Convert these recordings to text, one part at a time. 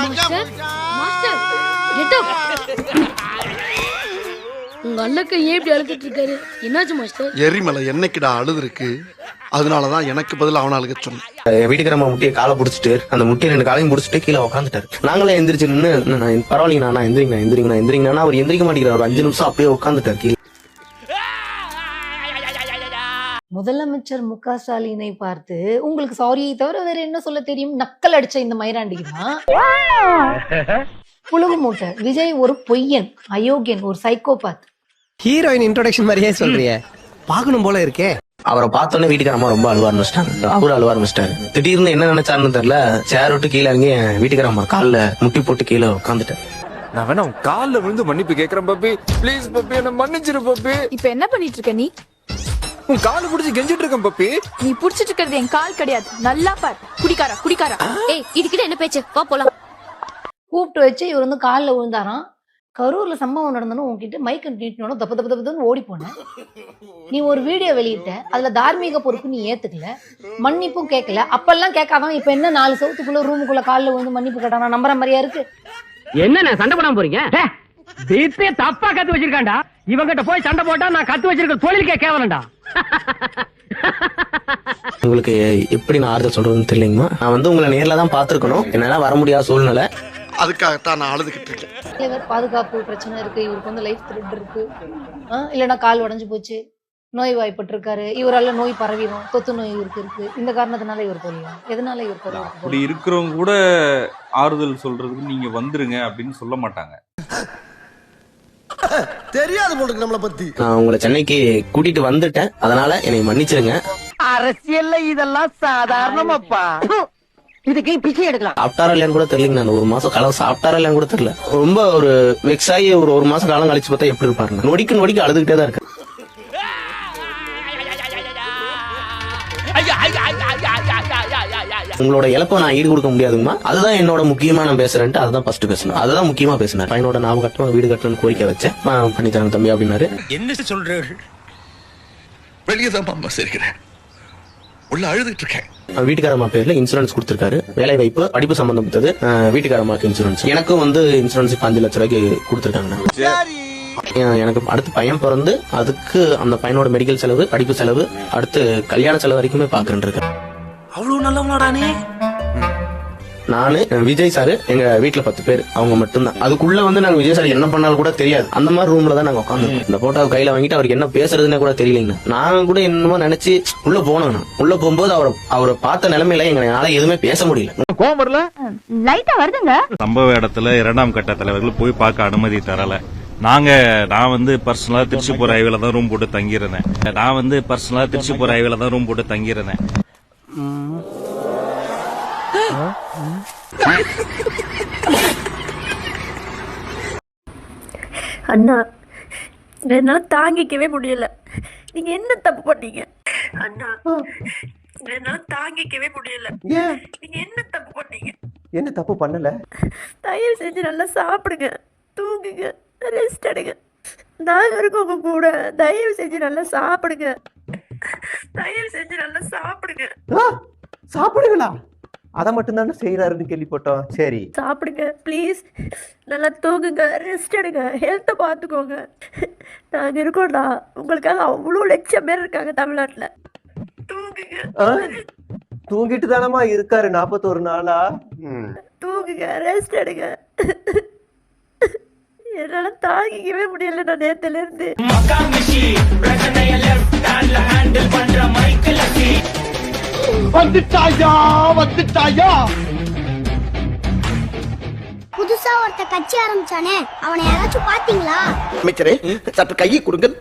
Master master. Get உங்க அண்ணக்க ஏன் இப்படி அழுதுட்டு இருக்காரு? என்னாச்சு மாஸ்டர்? எரிமலை என்னைக்குடா அழுது இருக்கு அதனாலதான் எனக்கு பதில் அவனை அழுக சொன்னேன். என் வீட்டுக்காரம்மா முட்டையை காலை பிடிச்சிட்டு அந்த முட்டையை ரெண்டு காலையும் பிடிச்சிட்டு கீழே உட்காந்துட்டாரு நாங்களே எந்திரிச்சு நின்று நான் பரவாயில்லைங்க நான் எந்திரிங்க எந்திரிங்க எந்திரிங்கன்னா அவர் எந்திரிக்க மாட்டேங்கிறார். ஒரு அஞ்சு நிமிஷம் அப்படியே உட்காந்துட்டார் கீழே. முதலமைச்சர் மு க ஸ்டாலினை பார்த்து உங்களுக்கு சாரியை தவிர வேற என்ன சொல்ல தெரியும்? நக்கல் அடிச்ச இந்த மயிராண்டிக்கு தான் புழுகு மூட்டை. விஜய் ஒரு பொய்யன் அயோக்கியன் ஒரு சைக்கோபாத் ஹீரோயின் இன்ட்ரோடக்ஷன் மாதிரியே சொல்றியே. பார்க்கணும் போல இருக்கே. அவரை பார்த்தோன்னே வீட்டுக்காரம்மா ரொம்ப அழுவ ஆரம்பிச்சிட்டாங்க. அவரு அழுவ ஆரம்பிச்சிட்டாரு. திடீர்னு என்ன நினைச்சாருன்னு தெரியல. சேர் விட்டு கீழே இறங்கி வீட்டுக்காரம்மா காலில் முட்டி போட்டு கீழே உட்காந்துட்டேன் நான் வேணா உன் கால்ல விழுந்து மன்னிப்பு கேக்குறேன் பப்பி. Please puppy. என்ன மன்னிச்சிரு பப்பி. இப்ப என்ன பண்ணிட்டு இருக்க நீ? உன் காலை பிடிச்சி கெஞ்சிட்டு இருக்கேன் பப்பி. நீ புடிச்சிட்டு இருக்கிறது என் கால் கிடையாது. நல்லா பார். குடிக்காரா குடிக்காரா? ஏய் இதுக்கிட்ட என்ன பேச்சு? வா போலாம். கூப்பிட்டு வச்சு இவர் வந்து காலில் விழுந்தாராம். கரூர்ல சம்பவம் நடந்தனும் உங்ககிட்ட மைக் நீட்டினோட தப்பு தப்பு தப்பு தப்புன்னு ஓடி போனேன். நீ ஒரு வீடியோ வெளியிட்ட. அதுல தார்மீக பொறுப்பு நீ ஏத்துக்கல. மன்னிப்பும் கேட்கல அப்பெல்லாம் கேட்காதான் இப்ப என்ன நாலு சவுத்துக்குள்ள ரூமுக்குள்ள காலில் விழுந்து மன்னிப்பு கேட்டானா? நம்புற மாதிரியா இருக்கு? என்ன சண்டை போடாம போறீங்க? தப்பா கத்து வச்சிருக்காண்டா இவங்கிட்ட போய் சண்டை போட்டா நான் கத்து வச்சிருக்க தொழிலுக்கே கேவலண்டா உங்களுக்கு எப்படி நான் ஆறுதல் சொல்றதுன்னு தெரியலங்கம்மா? நான் வந்து உங்களை நேர்ல தான் பார்த்திருக்கணும். என்னால வர முடியாத சூழ்நிலை. அதுக்காகத்தான் நான் அழுதுகிட்டு இருக்கேன். இவர் பாதுகாப்பு பிரச்சனை இருக்கு இவருக்கு வந்து லைஃப் த்ரெட் இருக்கு. இல்லைன்னா கால் உடைஞ்சு போச்சு. நோய் வாய்ப்பட்டிருக்காரு இவரால நோய் பரவிடும். தொத்து நோய் இவருக்கு இருக்கு. இந்த காரணத்தினால இவர் போலியா எதனால இவர் அப்படி இருக்கிறவங்க கூட ஆறுதல் சொல்றதுக்கு நீங்க வந்துருங்க அப்படின்னு சொல்ல மாட்டாங்க. தெரியாது போலுக்கு நம்மளை பத்தி. நான் உங்களை சென்னைக்கு கூட்டிட்டு வந்துட்டேன். அதனால என்னை மன்னிச்சிருங்க. அரசியல்ல இதெல்லாம் சாதாரணமாப்பா. இதுக்கு பிச்சை எடுக்கலாம்? சாப்பிட்டாரா இல்லையான்னு கூட தெரியலங்க நான் ஒரு மாசம் காலம் சாப்பிட்டாரா இல்லையான்னு கூட தெரியல. ரொம்ப ஒரு வெக்ஸ் ஆகி ஒரு ஒரு மாசம் காலம் கழிச்சு பார்த்தா எப்படி இருப்பாருங்க நொடிக்கு நொடிக்கு அழுதுகிட்டே தான் இருக்கு உங்களோட இழப்பை நான் ஈடு கொடுக்க முடியாதுங்கம்மா அதுதான் என்னோட முக்கியமா நான் பேசுறேன்ட்டு அதுதான் ஃபர்ஸ்ட் பேசணும். அதுதான் முக்கியமா பேசினேன் பையனோட ஞாபகம் கட்டணும் வீடு கட்டணும்னு கோரிக்கை வச்சேன். பண்ணி தரேன் தம்பி அப்படின்னாரு. என்ன சொல்றீர்கள்? வெளியே தான் அம்மா சிரிக்கிறேன். உள்ள அழுதுகிட்டு இருக்கேன். அவன் வீட்டுக்காரம்மா பேர்ல இன்சூரன்ஸ் கொடுத்திருக்காரு. வேலை வாய்ப்பு படிப்பு சம்பந்தப்பட்டது. அஹ், வீட்டுக்காரம்மாக்கு இன்சூரன்ஸ் எனக்கும் வந்து இன்சூரன்ஸ் அஞ்சு லட்ச ரூபாய்க்கு கொடுத்திருக்காங்க எனக்கு அடுத்து பையன் பிறந்து அதுக்கு அந்த பையனோட மெடிக்கல் செலவு படிப்பு செலவு அடுத்து கல்யாண செலவு வரைக்குமே பாக்குறேன் இருக்கேன். அவ்வளவு நல்லவனாடானே நானு விஜய் சார் எங்க வீட்டுல பத்து பேர். அவங்க மட்டும்தான். அதுக்குள்ள வந்து நாங்க விஜய் சார் என்ன பண்ணாலும் கூட தெரியாது. அந்த மாதிரி ரூம்ல தான் நாங்க உட்காந்து இந்த போட்டோ கையில வாங்கிட்டு அவருக்கு என்ன பேசுறதுன்னு கூட தெரியலைங்க. நான் கூட என்னமோ நினைச்சு உள்ள போனோம். உள்ள போகும்போது அவரை அவரை பார்த்த நிலைமையில எங்களால எதுவுமே பேச முடியல. கோவம் வரல? லைட்டா வருதுங்க. சம்பவ இடத்துல இரண்டாம் கட்ட தலைவர்கள் போய் பார்க்க அனுமதி தரல. நாங்க நான் வந்து பர்சனலா திருச்சி போற ஹைவேல தான் ரூம் போட்டு தங்கியிருந்தேன். நான் வந்து பர்சனலா திருச்சி போற ஹைவேல தான் ரூம் போட்டு தங்கியிருந்தேன். அண்ணா என்னால தாங்கிக்கவே முடியல. நீங்க என்ன தப்பு பண்ணீங்க? அண்ணா என்னால தாங்கிக்கவே முடியல. நீங்க என்ன தப்பு பண்ணீங்க? என்ன தப்பு பண்ணல? தயவு செஞ்சு நல்லா சாப்பிடுங்க தூங்குங்க ரெஸ்ட் எடுங்க. நாங்க இருக்கோம் உங்க கூட தயவு செஞ்சு நல்லா சாப்பிடுங்க. தயவு செஞ்சு நல்லா சாப்பிடுங்க. சாப்பிடுங்களா? அதை மட்டும் தானே செய்யறாருன்னு கேள்விப்பட்டோம். சரி. சாப்பிடுங்க ப்ளீஸ் நல்லா தூங்குங்க ரெஸ்ட் எடுங்க ஹெல்த்தை பார்த்துக்கோங்க. நாங்கள் இருக்கோம்டா. உங்களுக்காக அவ்வளோ லட்சம் பேர் இருக்காங்க தமிழ்நாட்டில். தூங்குங்க. ஆ? தூங்கிட்டு தானமா இருக்காரு நாற்பத்தோரு நாளா? தூங்குங்க ரெஸ்ட் எடுங்க. என்னால் தாங்கிக்கவே முடியல நான் நேத்துல இருந்து வந்துட்டாயா வந்துட்டாயா? புதுசா ஒருத்த கட்சி ஆரம்பிச்சானே அவனை யாராச்சும் பாத்தீங்களா அமைச்சரே சற்று கையை கொடுங்கள்.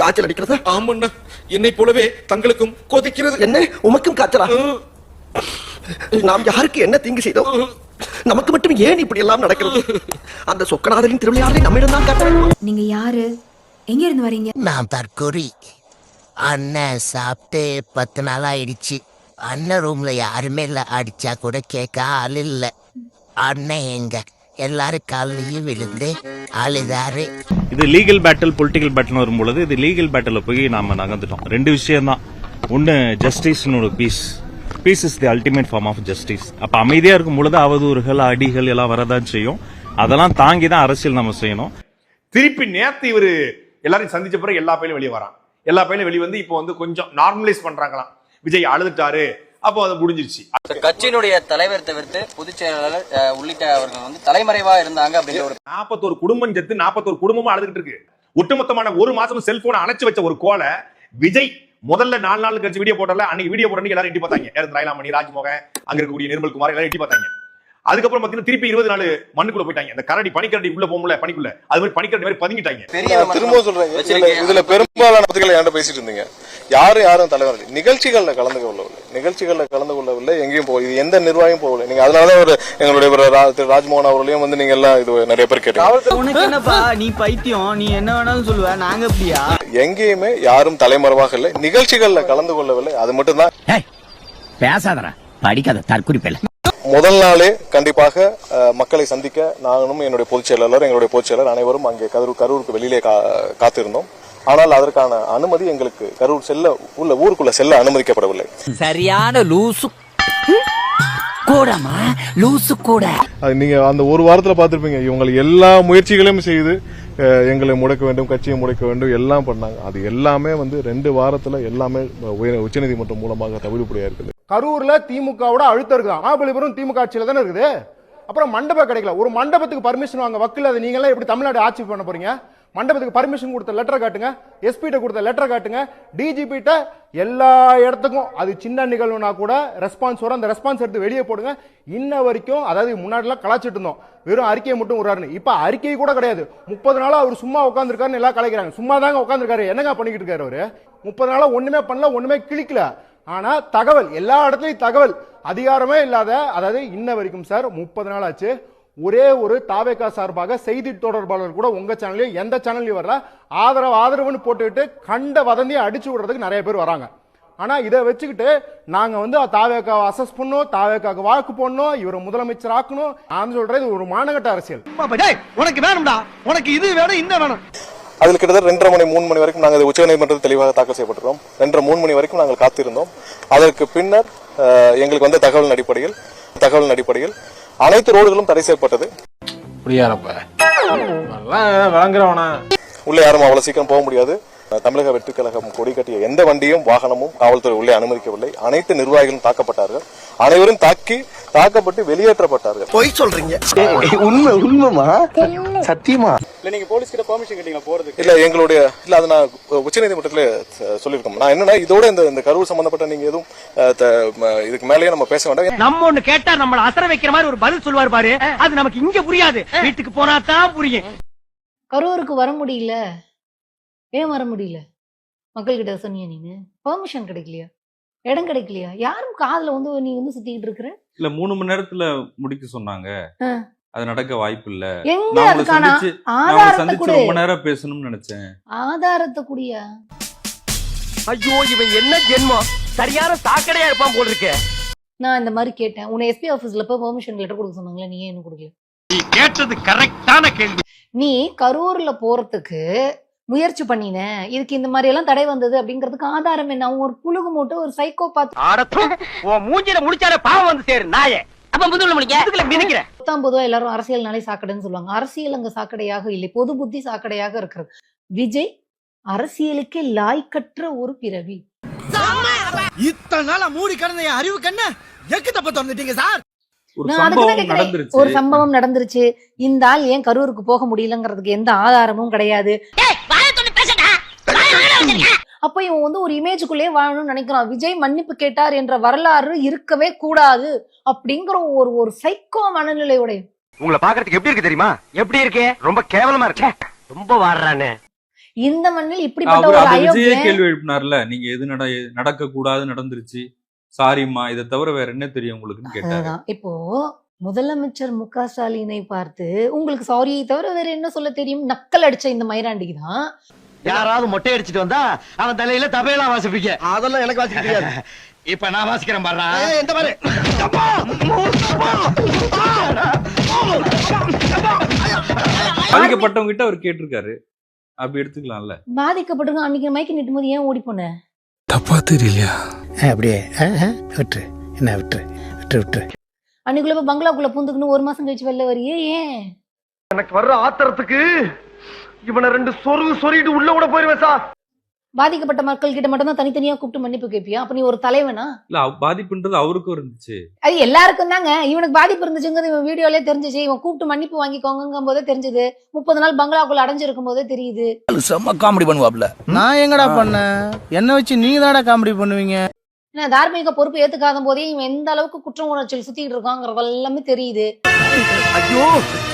காய்ச்சல் அடிக்கிறதா? ஆமண்ணா என்னை போலவே தங்களுக்கும் கொதிக்கிறது. என்ன? உமக்கும் காய்ச்சலா? நாம் யாருக்கு என்ன தீங்கு செய்தோம்? நமக்கு மட்டும் ஏன் இப்படி எல்லாம் நடக்கிறது? அந்த சொக்கநாதரின் திருவிளையாடலை நம்மிடம் தான் நீங்க யாரு? எங்க இருந்து வரீங்க? நான் தற்கொரி அண்ணன் சாப்பிட்டு பத்து நாள் ஆயிடுச்சு அண்ணன் ரூம்ல யாருமே இல்ல. அடிச்சா கூட கேட்க ஆள் இல்ல. அண்ணன் எங்க? எல்லாரும் காலையும் விழுந்து அழுதாரு. இது லீகல் பேட்டில் பொலிட்டிக்கல் பேட்டில் வரும்பொழுது இது லீகல் பேட்டில் போய் நாம நகர்ந்துட்டோம். ரெண்டு விஷயம் தான். ஒன்னு ஜஸ்டிஸ் ஒரு peace peace is the ultimate form of justice அப்ப அமைதியா இருக்கும் பொழுது அவதூறுகள் அடிகள் எல்லாம் வரதான் செய்யும். அதெல்லாம் தாங்கி தான் அரசியல் நம்ம செய்யணும். திருப்பி நேத்து இவரு எல்லாரையும் சந்திச்ச பிறகு எல்லா பையிலும் வெளியே வரான். எல்லா பையிலும் வெளியே வந்து இப்போ வந்து கொஞ்சம் நார்மலைஸ் பண்றாங்களாம். விஜய் அழுதுட்டாரு. அப்போ அது முடிஞ்சிருச்சு. கட்சியினுடைய தலைவர் தவிர்த்து பொதுச் செயலாளர் உள்ளிட்ட அவர்கள் வந்து தலைமறைவா இருந்தாங்க அப்படின்ற ஒரு நாற்பத்தோரு குடும்பம் செத்து நாற்பத்தோரு குடும்பமும் அழுதுகிட்டு இருக்கு. ஒட்டுமொத்தமான ஒரு மாசம் செல்போனை அணைச்சு வச்ச ஒரு கோலை விஜய் முதல்ல நாலு நாள் கழிச்சு வீடியோ போட்டல அன்னைக்கு வீடியோ போட்டு எல்லாரும் எட்டி பார்த்தாங்க. ராயலாமணி ராஜ்மோகன் அங்க இருக்கக்கூடிய நிர்மல் குமார் எல்லாரும் எட்டி பார்த்தாங்க. அதுக்கப்புறம் பாத்தீங்கன்னா திருப்பி இருபது நாள் மண்ணுக்குள்ள போயிட்டாங்க. இந்த கரடி பனிக்கரடி உள்ள போகல பனிக்குள்ள. அது மாதிரி பனிக்கரடி மாதிரி பதுங்கிட்டாங்க. திரும்ப சொல்றேன். இதுல பெரும்பாலான பத்திரிகைகள் என்கிட்ட பேசிட்டு இருந்தீங்க. யாரும் யாரும் தலைவர். நிகழ்ச்சிகள்ல கலந்து கொள்ளவில்லை. நிகழ்ச்சிகள்ல கலந்து கொள்ளவில்லை. எங்கேயும் போக இது எந்த நிர்வாகம் போகல. நீங்க அதனாலதான் ஒரு எங்களுடைய திரு ராஜ்மோகன் அவர்களையும் வந்து நீங்க எல்லாம் இது நிறைய பேர் கேட்டீங்க. உனக்கு என்னப்பா? நீ பைத்தியம். நீ என்ன வேணாலும் சொல்லுவ. நாங்க அப்படியா எங்கேயுமே யாரும் தலைமறைவாக இல்லை. நிகழ்ச்சிகள்ல கலந்து கொள்ளவில்லை. அது மட்டும்தான். பேசாதடா. படிக்காத தற்குறிப்பில்லை முதல் நாளே கண்டிப்பாக மக்களை சந்திக்க நானும் என்னுடைய பொதுச் செயலாளர் எங்களுடைய பொதுச் செயலர் அனைவரும் அங்கே கரூர் கரூருக்கு வெளியிலே கா- காத்திருந்தோம். ஆனால் அதற்கான அனுமதி எங்களுக்கு கரூர் செல்ல உள்ள ஊருக்குள்ள செல்ல அனுமதிக்கப்படவில்லை. சரியான லூசு. கூடமா லூசு கூட. நீங்க அந்த ஒரு வாரத்துல பாத்திருப்பீங்க இவங்க எல்லா முயற்சிகளையும் செய்து எங்களை முடக்க வேண்டும் கட்சியை முடக்க வேண்டும் எல்லாம் பண்ணாங்க. அது எல்லாமே வந்து ரெண்டு வாரத்துல எல்லாமே உயர் உச்சநீதிமன்றம் மூலமாக தவிடுபடியா இருக்குது. கரூர்ல திமுகவோட அழுத்தம் இருக்குதான் மகாபலிபுரம் திமுக ஆட்சியில தானே இருக்குது. அப்புறம் மண்டபம் கிடைக்கல. ஒரு மண்டபத்துக்கு பர்மிஷன் வாங்க வக்கில் அதை நீங்களாம் எப்படி தமிழ்நாடு ஆட்சி பண்ண போறீங்க? மண்டபத்துக்கு பர்மிஷன் கொடுத்த லெட்டர் காட்டுங்க எஸ்பிட்ட கொடுத்த லெட்டர் காட்டுங்க டிஜிபிட்ட எல்லா இடத்துக்கும் அது சின்ன நிகழ்வுனா கூட ரெஸ்பான்ஸ் வரும். அந்த ரெஸ்பான்ஸ் எடுத்து வெளியே போடுங்க. இன்ன வரைக்கும் அதாவது முன்னாடிலாம் கலாச்சிட்டு இருந்தோம். வெறும் அறிக்கையை மட்டும் விடுறாருன்னு. இப்போ அறிக்கை கூட கிடையாது. முப்பது நாளாக அவர் சும்மா உட்காந்துருக்காருன்னு எல்லாம் கலைக்கிறாங்க. சும்மா தாங்க உட்காந்துருக்காரு என்னங்க பண்ணிக்கிட்டு இருக்காரு அவரு? முப்பது நாளாக ஒன்றுமே பண்ணல ஒன்றுமே கிளிக்கல ஆனால் தகவல் எல்லா இடத்துலையும் தகவல். அதிகாரமே இல்லாத அதாவது இன்ன வரைக்கும் சார் முப்பது நாள் ஆச்சு. ஒரே ஒரு தாவேக்கா சார்பாக செய்தி தொடர்பாளர் கூட உங்க சேனல்லையும் எந்த சேனல்லையும் வரல. ஆதரவு ஆதரவுன்னு போட்டுக்கிட்டு கண்ட வதந்தியை அடிச்சு விடுறதுக்கு நிறைய பேர் வராங்க. ஆனா இதை வச்சுக்கிட்டு நாங்க வந்து தாவேக்காவை அசஸ் பண்ணோம் தாவேக்காக்கு வாக்கு போடணும் இவரை முதலமைச்சர் ஆக்கணும். நான் சொல்றது இது ஒரு மானகட்ட அரசியல். உனக்கு வேணும்டா. உனக்கு இது வேணும் இந்த வேணும். அதில் கிட்டத்தட்ட ரெண்டரை மணி மூணு மணி வரைக்கும் நாங்கள் உச்சநீதிமன்றத்தில் தெளிவாக தாக்கல் செய்யப்பட்டிருக்கோம் ரெண்டரை மூணு மணி வரைக்கும் நாங்கள் காத்திருந்தோம். அதற்கு பின்னர் எங்களுக்கு வந்த தகவலின் அடிப்படையில் தகவலின் அடிப்படையில் அனைத்து ரோடுகளும் தடை செய்யப்பட்டது. புரியாதப்ப வழங்குறவனா உள்ள யாரும் அவ்வளவு சீக்கிரம் போக முடியாது. தமிழக வெற்றி கழகம் கொடி கட்டிய எந்த வண்டியும் வாகனமும் காவல்துறை உள்ளே அனுமதிக்கவில்லை. அனைத்து நிர்வாகிகளும் தாக்கப்பட்டார்கள். அனைவரும் தாக்கி தாக்கப்பட்டு வெளியேற்றப்பட்டார்கள். பொய் சொல்றீங்க. உண்மை உண்மைமா சத்தியமா? இல்ல நீங்க போலீஸ் கிட்ட பெர்மிஷன் கேட்டீங்களா போறதுக்கு? இல்ல எங்களுடைய இல்ல அதை நான் உச்சநீதிமன்றத்துல சொல்லியிருக்கோம் நான் என்னன்னா இதோட இந்த இந்த கரூர் சம்பந்தப்பட்ட நீங்க எதுவும் இதுக்கு மேலேயே நம்ம பேச வேண்டாம். நம்ம ஒண்ணு கேட்டா நம்மள அசர வைக்கிற மாதிரி ஒரு பதில் சொல்லுவாரு பாரு. அது நமக்கு இங்க புரியாது. வீட்டுக்கு போனா தான் புரியும். கரூருக்கு வர முடியல. ஏன் வர முடியல? மக்கள்கிட்ட சொன்னியா நீனு? பெர்மிஷன் கிடைக்கலையா? இடம் கிடைக்கலையா? யாரும் காதுல வந்து நீ வந்து சுத்திக்கிட்டு இருக்கிற? இல்ல மூணு மணி நேரத்துல முடிக்க சொன்னாங்க. அது நடக்க வாய்ப்பு இல்ல. எங்க அதுக்கான ஆதாரத்தை கொடு. ரொம்ப நேரம் பேசணும்னு நினைச்சேன். ஆதாரத்தை குடியா? ஐயோ இவன் என்ன ஜென்மம் சரியான சாக்கடையா இருப்பான் போல் இருக்கே. நான் இந்த மாதிரி கேட்டேன். உன்னை எஸ்பி ஆபீஸ்ல போய் பெர்மிஷன் லெட்டர் கொடுக்க சொன்னாங்களே நீ ஏன் கொடுக்கல? கேட்டது கரெக்டான கேள்வி. நீ கரூர்ல போறதுக்கு முயற்சி பண்ணின இதுக்கு இந்த மாதிரி எல்லாம் தடை வந்தது அப்படிங்கிறதுக்கு ஆதாரம் என்ன? அவன் ஒரு புழுகு மூட்டை ஒரு சைக்கோ உன் மூஞ்சில முடிச்சாலே பாவம் வந்து சேரு நாயே. அப்ப முதுகுல முடிக்க? மிதிக்கிற பத்தாம் பொதுவா எல்லாரும் அரசியல்னாலே சாக்கடைன்னு சொல்லுவாங்க. அரசியல் அங்க சாக்கடையாக இல்லை பொது புத்தி சாக்கடையாக இருக்கிறது. விஜய் அரசியலுக்கே லாய்க்கற்ற ஒரு பிறவி. இத்தனை நாளா மூடி கிடந்த என் அறிவு கண்ண எக்கு தப்ப திறந்துட்டீங்க சார்? ஒரு சம்பவம் நடந்துருச்சு. இந்த ஆள் ஏன் கரூருக்கு போக முடியலங்கிறதுக்கு எந்த ஆதாரமும் கிடையாது. அப்ப இவன் வந்து ஒரு இமேஜுக்குள்ளே வாழணும்னு நினைக்கிறான். விஜய் மன்னிப்பு கேட்டார் என்ற வரலாறு இருக்கவே கூடாது அப்படிங்கிற ஒரு ஒரு சைக்கோ மனநிலையுடைய உங்களை பாக்குறதுக்கு எப்படி இருக்கு தெரியுமா? எப்படி இருக்கு? ரொம்ப கேவலமா இருக்கே. ரொம்ப வாடுறானே. இந்த மண்ணில் இப்படிப்பட்ட ஒரு விஜயே கேள்வி எழுப்பினார்ல நீங்க எது நட நடக்க கூடாது நடந்துருச்சு சாரிம்மா இதை தவிர வேற என்ன தெரியும் உங்களுக்குன்னு கேட்டாரு. இப்போ முதலமைச்சர் மு க ஸ்டாலினை பார்த்து உங்களுக்கு சாரியை தவிர வேற என்ன சொல்ல தெரியும்? நக்கல் அடிச்ச இந்த மயிராண்டிக்கு தான். யாராவது மொட்டை அடிச்சிட்டு வந்தா அவன் தலையில தபையெல்லாம் வாசிப்பீங்க. அதெல்லாம் எனக்கு வாசிக்க தெரியாது. இப்ப நான் வாசிக்கிறேன் பாரு ஏய், எந்த பாரு. பாதிக்கப்பட்டவங்க கிட்ட அவர் கேட்டிருக்காரு. அப்படி எடுத்துக்கலாம்ல. பாதிக்கப்பட்டிருக்கோம் அன்னைக்கு மைக்கு நிட்டும் போது ஏன் ஓடி போன? தப்பா தெரியலையா? அப்படியே. விட்டுரு. என்ன விட்டுரு? விட்டுரு விட்டுரு. அன்னைக்குள்ள பங்களாக்குள்ள பூந்துக்கணும் ஒரு மாசம் கழிச்சு வெளில வரியே ஏன்? எனக்கு வர்ற ஆத்திரத்துக்கு இவனை ரெண்டு சொரு சொருகிட்டு உள்ள கூட போயிருவேன் சார். பாதிக்கப்பட்ட மக்கள் கிட்ட மட்டும் தான் தனித்தனியா கூப்பிட்டு மன்னிப்பு கேட்பியா அப்ப நீ ஒரு தலைவனா? இல்ல பாதிப்புன்றது அவருக்கும் இருந்துச்சு. அது எல்லாருக்கும் தாங்க. இவனுக்கு பாதிப்பு இருந்துச்சுங்கிறது இவன் வீடியோலயே தெரிஞ்சுச்சு. இவன் கூப்பிட்டு மன்னிப்பு வாங்கிக்கோங்கும் போதே தெரிஞ்சது. முப்பது நாள் பங்களாக்குள்ள அடைஞ்சிருக்கும் போதே தெரியுது. செம்ம காமெடி பண்ணுவாப்ல. நான் எங்கடா பண்ணேன்? என்ன வச்சு நீங்க தானடா காமெடி பண்ணுவீங்க? ஏன்னா தார்மீக பொறுப்பு ஏத்துக்காத போதே இவன் எந்த அளவுக்கு குற்ற உணர்ச்சியில் சுத்திட்டு இருக்காங்கிறது எல்லாமே தெரியுது. ஐயோ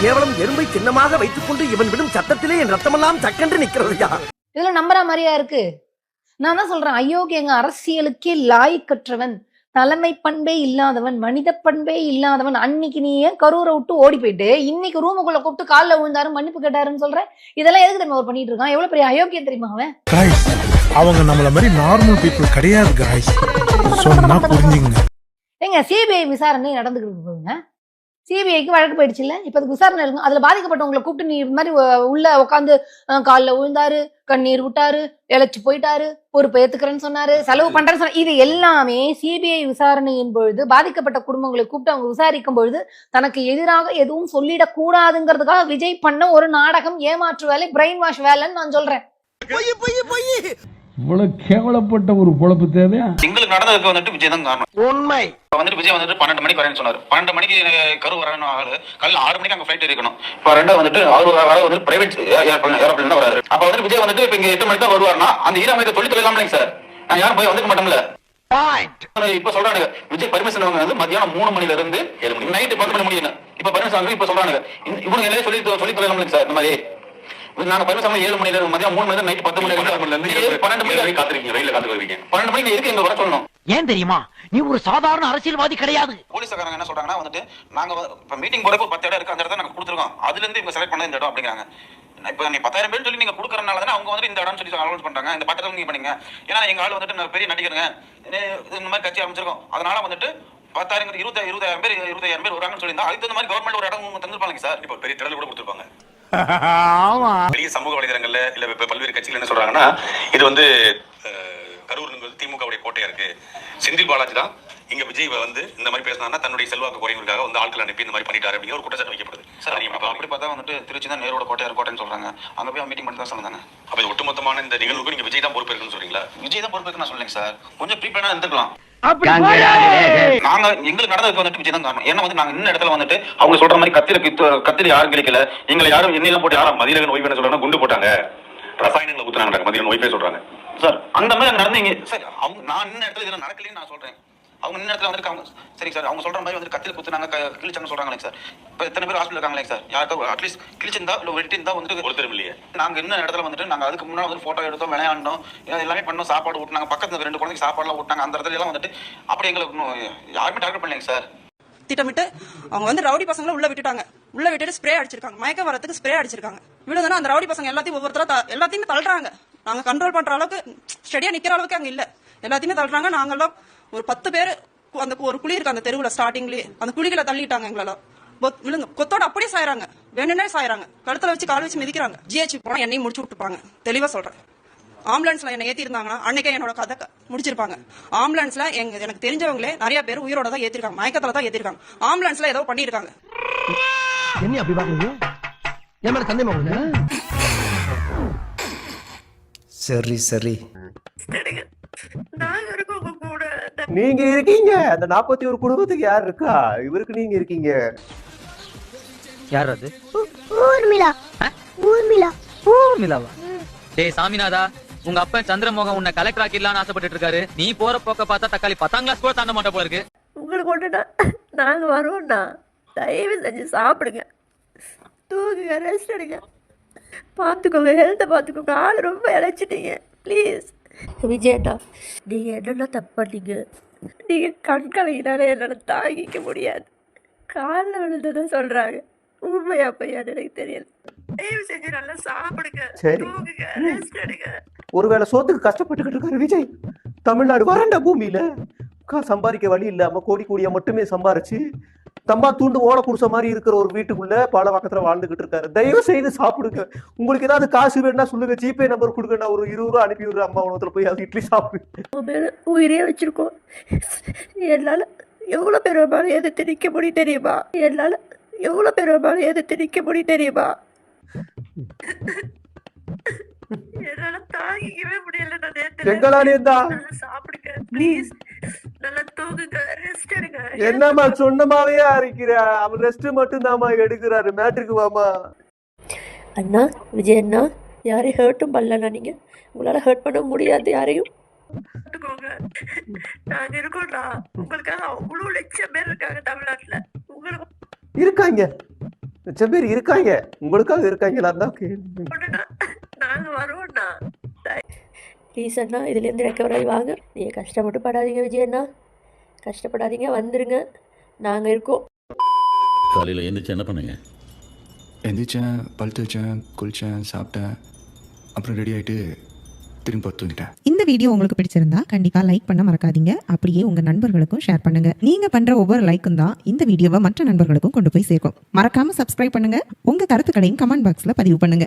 கேவலம் எறும்பை சின்னமாக வைத்துக் கொண்டு இவன் விடும் சத்தத்திலே என் ரத்தமெல்லாம் சக்கென்று நிக்கிறதையா இதுல நம்புற மாதிரியா இருக்கு? நான் தான் சொல்றேன் அயோக்கியங்க அரசியலுக்கே லாய்க்கற்றவன் தலைமை பண்பே இல்லாதவன் மனித பண்பே இல்லாதவன் அன்னைக்கு நீ ஏன் கரூரை விட்டு ஓடி போயிட்டு இன்னைக்கு ரூமுக்குள்ள கூப்பிட்டு காலில் விழுந்தாரு மன்னிப்பு கேட்டாருன்னு சொல்ற? இதெல்லாம் எதுக்கு தெரியுமா? அவர் பண்ணிட்டு இருக்கான். எவ்வளவு பெரிய அயோக்கியம் தெரியுமா அவன்? அவங்க நம்மள மாதிரி நார்மல் பீப்புள் கிடையாது காய்ஸ் சொன்னா புரிஞ்சுங்க ஏங்க சிபிஐ விசாரணை நடந்துக்கிட்டு போகுங்க சிபிஐக்கு வழக்கு போயிடுச்சு இல்ல? இப்ப அதுக்கு விசாரணை இருக்கும் அதுல பாதிக்கப்பட்டவங்களை கூப்பிட்டு நீ இது மாதிரி உள்ள உட்காந்து காலில் விழுந்தாரு கண்ணீர் விட்டாரு இழைச்சு போயிட்டாரு பொறுப்பை ஏத்துக்கிறேன்னு சொன்னாரு செலவு பண்றேன்னு சொன்ன இது எல்லாமே சிபிஐ விசாரணையின் பொழுது பாதிக்கப்பட்ட குடும்பங்களை கூப்பிட்டு அவங்க விசாரிக்கும் பொழுது தனக்கு எதிராக எதுவும் சொல்லிடக் கூடாதுங்கிறதுக்காக விஜய் பண்ண ஒரு நாடகம் ஏமாற்று வேலை பிரெயின் வாஷ் வேலைன்னு நான் சொல்றேன். இவ்வளவு கேவலப்பட்ட ஒரு பொழப்பு தேவையா? எங்களுக்கு நடந்ததுக்கு வந்துட்டு விஜய் தான் காரணம். உண்மை. இப்ப வந்துட்டு விஜய் வந்துட்டு பன்னெண்டு மணிக்கு வரேன்னு சொன்னாரு. பன்னெண்டு மணிக்கு கரு வரணும் ஆளு காலையில் ஆறு மணிக்கு அங்க ஃபிளைட் இருக்கணும். இப்ப ரெண்டா வந்துட்டு அவர் வர வந்து பிரைவேட் ஏரோப்ளேன் தான் வராரு. அப்ப வந்துட்டு விஜய் வந்துட்டு இப்ப இங்க எட்டு மணிக்கு தான் வருவாருன்னா அந்த ஈராமைக்கு தொழில் தொழிலாமலைங்க சார். நான் யாரும் போய் வந்துக்க மாட்டோம்ல இப்ப சொல்றானுங்க விஜய் பர்மிஷன் வாங்க வந்து மத்தியானம் மூணு மணில இருந்து நைட்டு பத்து மணி முடியும் இப்ப பர்மிஷன் இப்ப சொல்றானுங்க. இவங்க எல்லாரும் சொல்லி சொல்லி தொழிலாமலைங்க சார் இந்த மாதிரி. நாங்க பர்மிஷன் ஏழு மணில இருந்து மதியம் மூணு மணி நைட் பத்து மணி வரைக்கும் பன்னெண்டு மணி வரைக்கும் காத்திருக்கீங்க ரயில காத்து வருவீங்க பன்னெண்டு மணிக்கு எதுக்கு எங்க வர சொல்லணும்? ஏன் தெரியுமா? நீ ஒரு சாதாரண அரசியல்வாதி கிடையாது. போலீஸ்காரங்க என்ன சொல்றாங்கன்னா வந்துட்டு நாங்க இப்ப மீட்டிங் போறப்ப பத்து இடம் இருக்கு அந்த இடத்த நாங்க கொடுத்துருக்கோம். அதுல இருந்து இவங்க செலக்ட் பண்ண இந்த இடம் அப்படிங்கிறாங்க. இப்ப நீ பத்தாயிரம் பேர் சொல்லி நீங்க கொடுக்கறனால தானே அவங்க வந்துட்டு இந்த இடம்னு சொல்லி அனௌன்ஸ் பண்றாங்க இந்த இடம் நீங்க பண்ணீங்க. ஏன்னா எங்க ஆள் வந்துட்டு நான் பெரிய நடிகருங்க. இந்த மாதிரி கட்சி ஆரம்பிச்சிருக்கோம். அதனால வந்துட்டு பத்தாயிரம் இருபத்தி இருபதாயிரம் பேர் இருபதாயிரம் பேர் வராங்கன்னு சொல்லியிருந்தா அதுக்கு தகுந்த மாதிரி கவர்மெண்ட் ஒரு இடம் தந்துருப்பாங்க சார். இப்போ பெரிய திடல் கூட கொடுத்துருப்பாங்க. பெரிய சமூக வலைதளங்கள்ல இல்ல பல்வேறு கட்சிகள் என்ன சொல்றாங்கன்னா இது வந்து கரூர் கரூர்ங்கிறது திமுகவுடைய கோட்டையா இருக்கு. செந்தில் பாலாஜி தான் இங்க விஜய் வந்து இந்த மாதிரி பேசினாருன்னா தன்னுடைய செல்வாக்கு குறைவதற்காக வந்து ஆட்கள் அனுப்பி இந்த மாதிரி பண்ணிட்டாரு அப்படிங்கிற ஒரு குற்றச்சாட்டு வைக்கப்படுது. சார் அப்படி பார்த்தா வந்துட்டு திருச்சி தான் நேரோட கோட்டையா கோட்டைன்னு சொல்றாங்க. அங்க போய் மீட்டிங் பண்ணி தான் சொன்னாங்க அப்ப ஒட்டுமொத்தமான இந்த நிகழ்வுக்கு நீங்க விஜய் தான் பொறுப்பு இருக்குன்னு சொல்றீங்களா? விஜய் தான் பொறுப்பு இருக்குன்னு நான் சொல்லுங்க சார். கொஞ்சம் ப்ரீபேனா இருந்துக்கலாம். நாங்க எங்களுக்கு நடந்ததுக்கு வந்துட்டு விஜய் தான் காரணம். ஏன்னா வந்து நாங்க இன்ன இடத்துல வந்துட்டு அவங்க சொல்ற மாதிரி கத்திர கித்து- கத்திரி யாரும் கிடைக்கல எங்களை யாரும் எண்ணெயெல்லாம் போட்டு யாரும் மதியகன் ஒய்ஃப் என்ன சொல்றாங்க குண்டு போட்டாங்க. ரசாயனங்களை ஊத்துனாங்க மதியகன் ஒய்ஃபே சொல்றாங்க. சார் அந்த மாதிரி நடந்தீங்க. சார் அவங்க நான் இன்ன இடத்துல இதெல்லாம் நடக்கலன்னு நான் சொல்றேன். அவங்க இன்ன இடத்துல வந்து அவங்க சரி சார் அவங்க சொல்ற மாதிரி வந்து கத்தில குத்துனாங்க கிழிச்சாங்க சொல்றாங்களே சார். இப்ப எத்தனை பேர் ஹாஸ்பிட்டல் இருக்காங்களே சார்? யாருக்கா அட்லீஸ்ட் கிழிச்சிருந்தா இல்ல வெட்டிருந்தா வந்துட்டு ஒருத்தர் இல்லையே. நாங்க இன்ன இடத்துல வந்துட்டு நாங்க அதுக்கு முன்னாடி வந்து போட்டோ எடுத்தோம் விளையாண்டோம். எல்லாமே பண்ணோம் சாப்பாடு ஊட்டினாங்க. பக்கத்துல ரெண்டு குழந்தைக்கு சாப்பாடுலாம் ஊட்டினாங்க. அந்த இடத்துல எல்லாம் வந்துட்டு அப்படி எங்களுக்கு இன்னும் யாருமே டார்கெட் பண்ணலைங்க சார். திட்டமிட்டு அவங்க வந்து ரவுடி பசங்களை உள்ள விட்டுட்டாங்க. உள்ள விட்டுட்டு ஸ்ப்ரே அடிச்சிருக்காங்க. மயக்க வரத்துக்கு ஸ்ப்ரே அடிச்சிருக்காங்க விடுதுன்னா அந்த ரவுடி பசங்க எல்லாத்தையும் ஒவ்வொருத்தரா எல்லாத்தையுமே தள்ளுறாங்க. நாங்க கண்ட்ரோல் பண்ற அளவுக்கு ஸ்டெடியா நிக்கிற அளவுக்கு அங்க இல்ல. எல்லாத்தையுமே தள்ளுறாங்க. நாங்கெல்லாம் ஒரு பத்து பேர் அந்த ஒரு குழி இருக்கு அந்த தெருவுல ஸ்டார்டிங்லயே அந்த குழிகளை தள்ளிட்டாங்க எங்களெல்லாம் விழுங்க. கொத்தோட அப்படியே சாயறாங்க. வேணும்னே சாயறாங்க. கழுத்துல வச்சு கால் வச்சு மிதிக்கிறாங்க. ஜிஹெச் போனா என்னையும் முடிச்சு விட்டுப்பாங்க. தெளிவா சொல்றேன். ஆம்புலன்ஸ்ல என்ன ஏத்தி இருந்தாங்கன்னா அன்னைக்கே என்னோட கதை முடிச்சிருப்பாங்க. ஆம்புலன்ஸ்ல எங்க எனக்கு தெரிஞ்சவங்களே நிறைய பேர் உயிரோட தான் ஏத்திருக்காங்க. மயக்கத்துல தான் ஏத்திருக்காங்க. ஆம்புலன்ஸ்ல ஏதோ பண்ணிருக்காங்க என்ன அப்படி பாக்குறீங்க என் சந்தேகமா சரி சரி. நாங்க இருக்கோம் நீங்க இருக்கீங்க. அந்த நாற்பத்தி ஒரு குடும்பத்துக்கு யார் இருக்கா? இவருக்கு நீங்க இருக்கீங்க. யார் அது? ஊர்மிளா. ஊர்மிளா. மிலாவா டேய் சாமிநாதா உங்க அப்பன் சந்திரமோகன் உன்னை கலெக்டர் ஆக்கிடலாம்னு ஆசைப்பட்டு இருக்காரு நீ போற போக்க பார்த்தா தக்காளி பத்தாம் கிளாஸ் கூட தாண்ட மாட்ட போல இருக்கு. உங்களுக்கு ஒண்ணுனா நாங்க வரோம்னா தயவு செஞ்சு சாப்பிடுங்க. தூங்குங்க ரெஸ்ட் எடுங்க. பார்த்துக்கோங்க ஹெல்த்தை பார்த்துக்கோங்க. ஆள் ரொம்ப இழைச்சிட்டீங்க. ப்ளீஸ் விஜயண்ணா நீங்க என்னென்ன தப்பு பண்ணீங்க? நீங்க கண் கலங்கினாலே என்னால தாங்கிக்க முடியாது. காலில் விழுந்ததை சொல்றாங்க. உண்மையா பையான்னு எனக்கு தெரியல. செஞ்சு நல்லா சாப்பிடுங்க. தூங்குங்க. ஒருவேளை சோத்துக்கு கஷ்டப்பட்டுக்கிட்டு இருக்காரு விஜய். தமிழ்நாடு வறண்ட பூமியில சம்பாதிக்க வழி இல்லாம கோடி கோடியா மட்டுமே சம்பாரிச்சு தம்பா தூண்டு ஓட குடிச்ச மாதிரி இருக்கிற ஒரு வீட்டுக்குள்ள பல பக்கத்துல வாழ்ந்துகிட்டு இருக்காரு. தயவு செய்து சாப்பிடுங்க. உங்களுக்கு ஏதாவது காசு வேணும்னா சொல்லுங்க. ஜிபே நம்பர் கொடுங்க. நான் ஒரு இருபது ரூபா அனுப்பி விடுற அம்மா உணவத்துல போய் அது இட்லி சாப்பிடு. உயிரே வச்சிருக்கோம். என்னால எவ்வளோ பேர் மேலே எதிர்த்து நிற்க முடியும் தெரியுமா? என்னால் எவ்வளோ பேர் மேலே எதிர்த்து நிற்க முடியும் தெரியுமா? என்னால தாங்கிக்கவே முடியல. நான் நேத்துல எங்களா நேத்தா சாப்பிடுங்க ப்ளீஸ் நல்லா தூங்குங்க ரெஸ்ட் எடுங்க. என்னம்மா சொன்னமாவே அரைக்கிற? அவன் ரெஸ்ட் மட்டும் தாமா எடுக்கிறாரு. மேட்ருக்கு வாமா அண்ணா விஜய் அண்ணா யாரையும் ஹர்ட்டும் பண்ணலண்ணா நீங்க. உங்களால ஹர்ட் பண்ண முடியாது யாரையும். நாங்க இருக்கோம்டா. உங்களுக்காக அவ்வளோ லட்சம் பேர் இருக்காங்க தமிழ்நாட்டுல. உங்களுக்கு இருக்காங்க. லட்சம் பேர் இருக்காங்க. உங்களுக்காக இருக்காங்களா தான். நாங்க வருவோம்ண்ணா ப்ளீஸ் அண்ணா இதுலேருந்து ரெக்கவர் ஆகி வாங்க. நீங்க கஷ்டப்பட்டு படாதீங்க விஜய் அண்ணா. கஷ்டப்படாதீங்க வந்துருங்க. நாங்க இருக்கோம். காலையில் எழுந்திரிச்சு என்ன பண்ணுங்க? எந்திரிச்சேன் பல் தேய்ச்சேன் குளிச்சேன் சாப்பிட்டேன். அப்புறம் ரெடி ஆயிட்டு திரும்பி தூங்கிட்டேன். இந்த வீடியோ உங்களுக்கு பிடிச்சிருந்தா கண்டிப்பா லைக் பண்ண மறக்காதீங்க. அப்படியே உங்க நண்பர்களுக்கும் ஷேர் பண்ணுங்க. நீங்க பண்ற ஒவ்வொரு லைக்கும் தான் இந்த வீடியோவை மற்ற நண்பர்களுக்கும் கொண்டு போய் சேர்க்கும். மறக்காம சப்ஸ்கிரைப் பண்ணுங்க. உங்க கருத்துக்களையும் கமெண்ட் பாக்ஸ்ல பதிவு பண்ணுங்க.